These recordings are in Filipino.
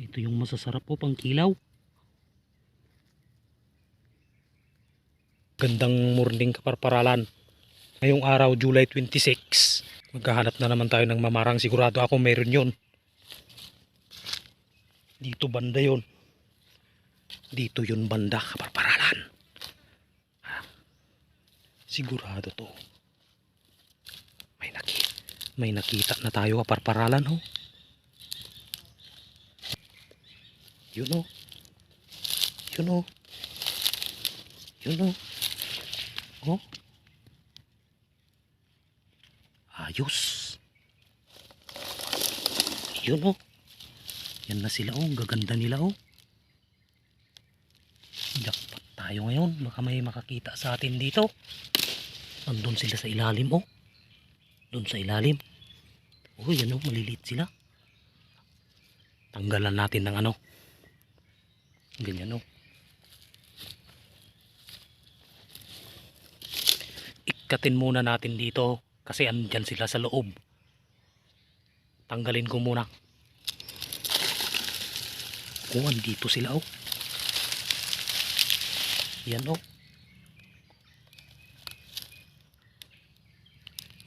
Ito yung masasarap po pang kilaw. Gandang morning kaparparalan. Ngayong araw, July 26. Maghahanap na naman tayo ng mamarang. Sigurado ako meron yon. Dito banda yon. Dito yun banda kaparparalan. Sigurado to. May nakita. May nakita na tayo kaparparalan ho. Yun o. Yun o. Yun o. Oh. Ayos. Yun o. Yan na sila o. Gaganda nila o. Jackpot tayo ngayon. Baka may makakita sa atin dito. Andun sila sa ilalim o. Doon sa ilalim. Oh, yan o. Maliliit sila. Tanggalan natin ng ano. Ganyan o. Ikatin muna natin dito kasi andyan sila sa loob. Tanggalin ko muna. Oh, andito sila oh. Yan oh.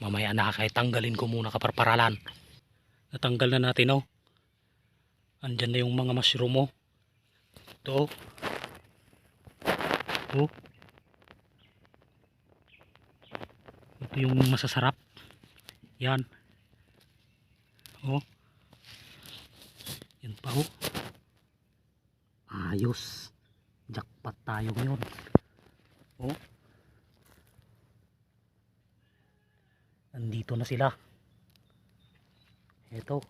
Mamaya na kahit tanggalin ko muna kaparparalan. Natanggal na natin oh. Andyan na yung mga mushroom oh. Ito. Oh. Ito yung masasarap. Yan. Oh. Yan pa oh. Ayos. Jackpot tayo ngayon. Oh. Nandito na sila. Ito.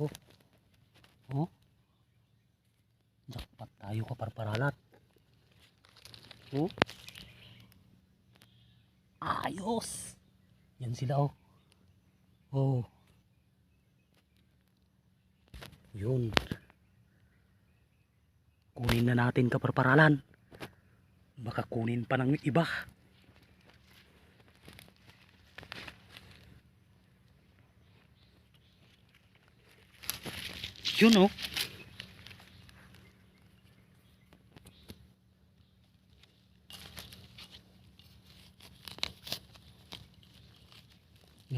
Oh. Oh. Jackpot kaparparalat. Oh. Ayos. Yan sila oh. Oh. Yun. Kunin na natin kaparparalan. Baka kunin pa ng iba. Yun oh.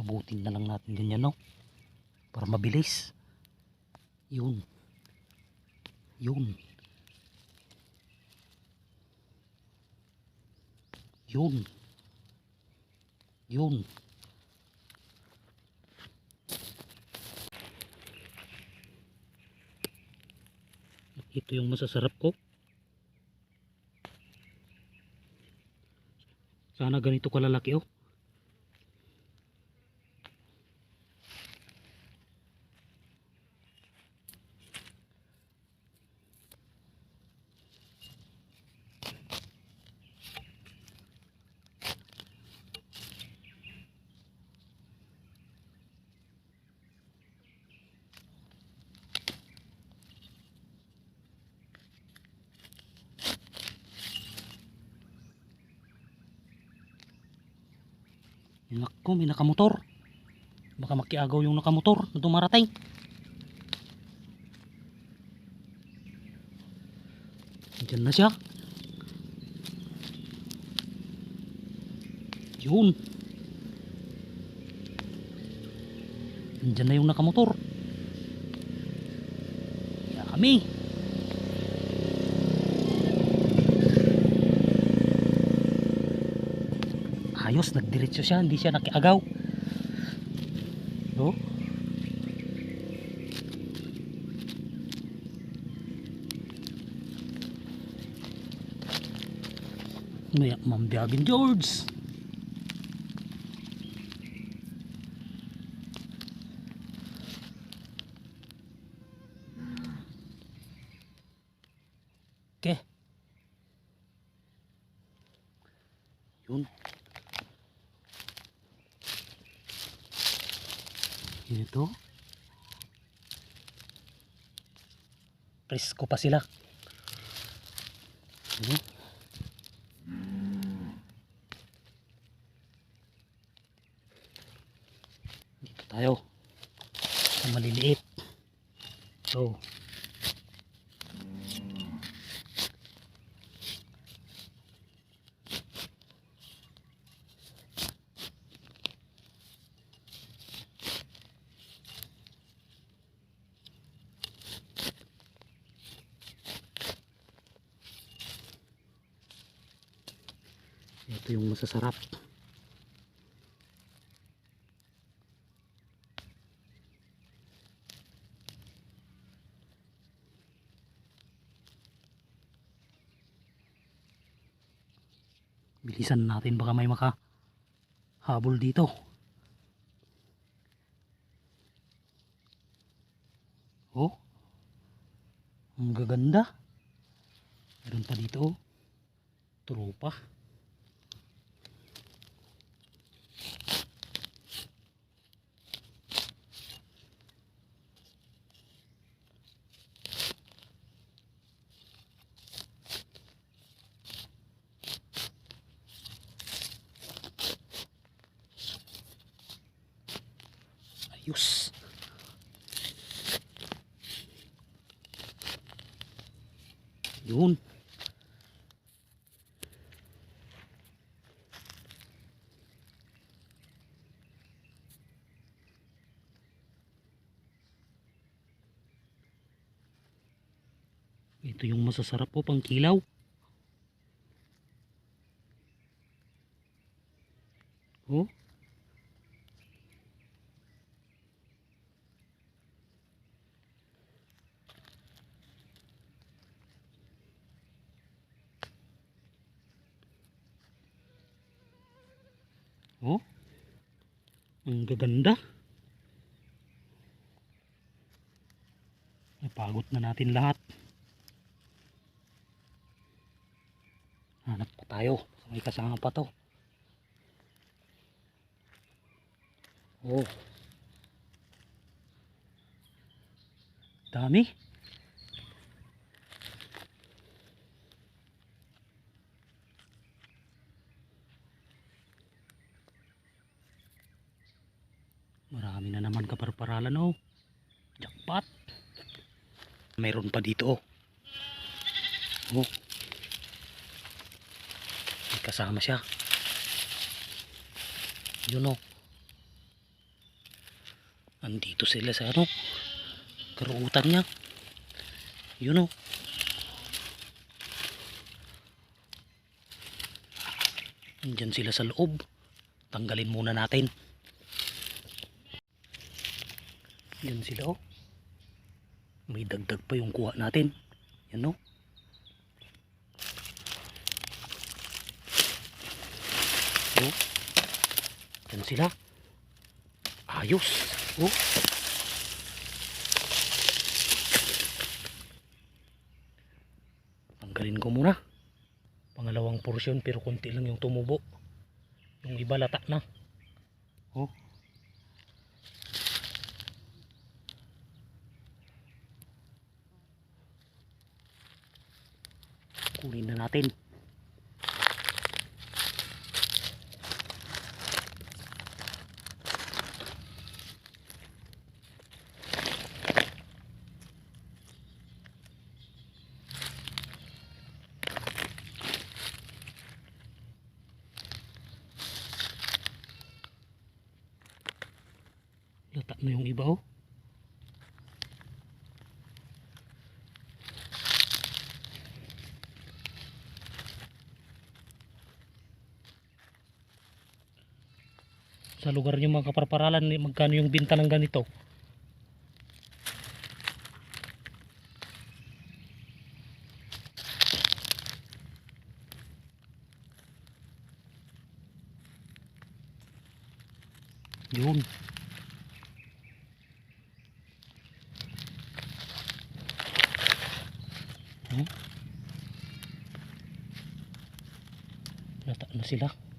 Nabutin na lang natin ganyan no. Para mabilis. Yun. Yun. Yun. Yun. Ito yung masasarap ko. Sana ganito kalalaki oh. Nako, may nakamotor. Baka makiagaw yung nakamotor na dumarating. Diyan na siya. Yun. Diyan na yung nakamotor. Kaya kami. Ayos nagdiretso siya hindi siya nakiagaw. No? May mambiyagin George Ito. Presko pa sila. Ano? Dito tayo. maliliit. So, ito yung masasarap. Bilisan natin baka may maka habol dito. Oh. Ang gaganda. Meron pa dito oh. Tropa. Ayos. Yun. Ito yung masasarap po pang kilaw. Oh. Oh. Ang gaganda. Napagod na natin lahat. Hanap pa tayo. May kasama pa to. Oh. Dami. Marami na naman kaparparalan oh. Jackpot. Mayroon pa dito oh. Oh. May kasama siya. Yun oh. Andito sila sa ano. Karuutan niya. Yun oh. Andyan sila sa loob. Tanggalin muna natin. Yan sila oh. May dagdag pa yung kuha natin. Yan oh. Oh. Yan sila. Ayos. Oh. Tanggalin ko muna. Pangalawang porsyon pero konti lang yung tumubo. Yung iba lata na. Oh. Kunin na natin. Lata na yung iba oh sa lugar niyo mga kaparparalan eh, magkano yung binta ng ganito yun Hmm? Nata na sila.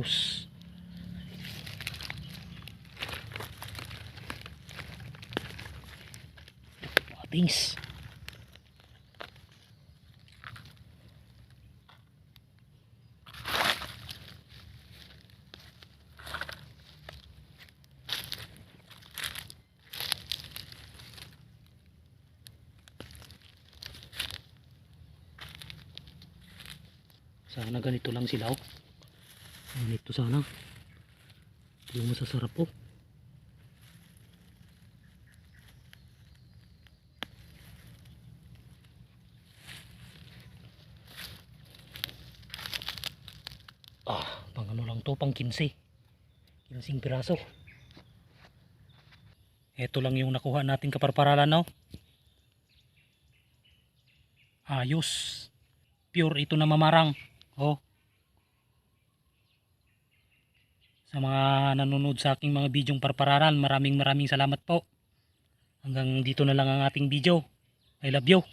ayos things sana ganito lang sila oh. Ganito sana. Yung masasarap oh. Ah, pang ano lang to, pang 15. 15 piraso. Ito lang yung nakuha nating kaparparalan, no? Ayos. Pure ito na mamarang. Oh. Sa mga nanonood sa aking mga bidyong parpararan, maraming maraming salamat po. Hanggang dito na lang ang ating video. I love you.